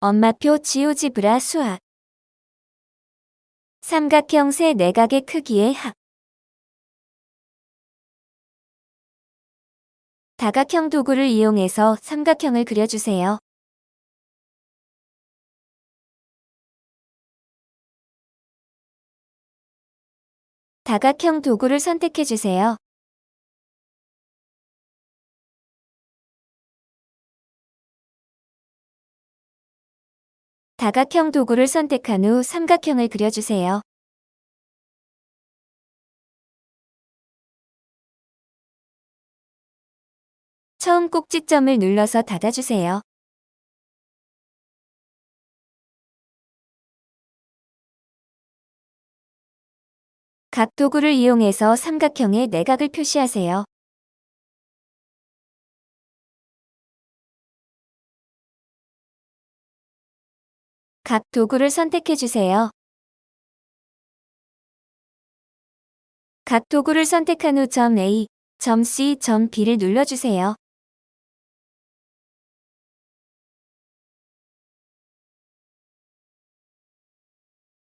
엄마표 지오지브라 수학 삼각형 세 내각의 크기의 합 다각형 도구를 이용해서 삼각형을 그려주세요. 다각형 도구를 선택해주세요. 다각형 도구를 선택한 후 삼각형을 그려주세요. 처음 꼭지점을 눌러서 닫아주세요. 각 도구를 이용해서 삼각형의 내각을 표시하세요. 각 도구를 선택해 주세요. 각 도구를 선택한 후 점 A, 점 C, 점 B를 눌러주세요.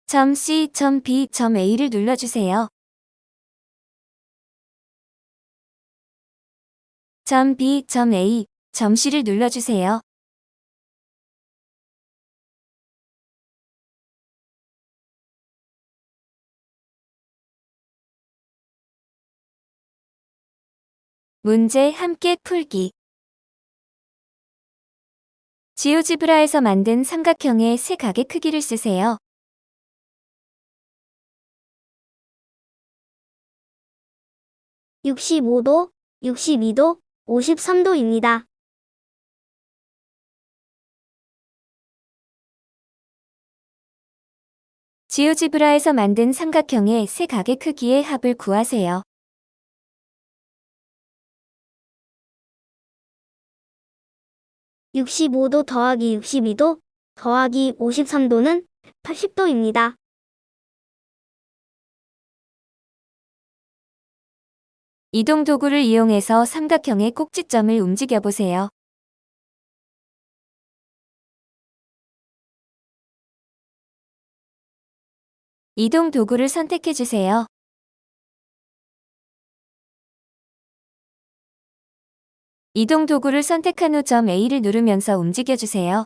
점 C, 점 B, 점 A를 눌러주세요. 점 B, 점 A, 점 C를 눌러주세요. 문제 함께 풀기 지오지브라에서 만든 삼각형의 세 각의 크기를 쓰세요. 육십오 도 육십이 도 오십삼 도입니다 지오지브라에서 만든 삼각형의 세 각의 크기의 합을 구하세요. 육십오 도 더하기 육십이 도 더하기 오십삼 도는 팔십 도입니다 이동 도구를 이용해서 삼각형의 꼭지점을 움직여 보세요. 이동 도구를 선택해 주세요. 이동 도구를 선택한 후 점 A를 누르면서 움직여 주세요.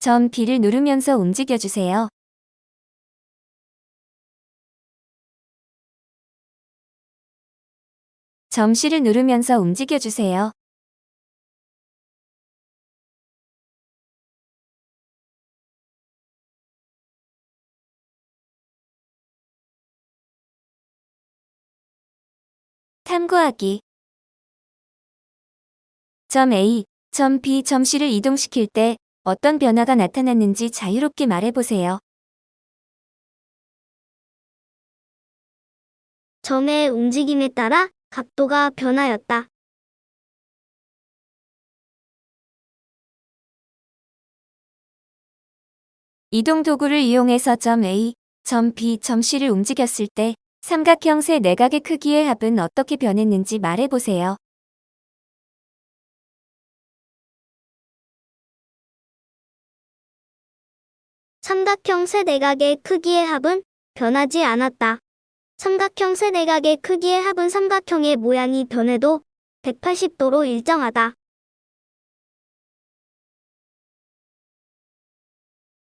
점 B를 누르면서 움직여 주세요. 점 C를 누르면서 움직여 주세요. 탐구하기 점 A, 점 B, 점 C를 이동시킬 때 어떤 변화가 나타났는지 자유롭게 말해보세요. 점의 움직임에 따라 각도가 변하였다. 이동 도구를 이용해서 점 A, 점 B, 점 C를 움직였을 때 삼각형 세 내각의 크기의 합은 어떻게 변했는지 말해보세요. 삼각형 세 내각의 크기의 합은 변하지 않았다. 삼각형 세 내각의 크기의 합은 삼각형의 모양이 변해도 180도로 일정하다.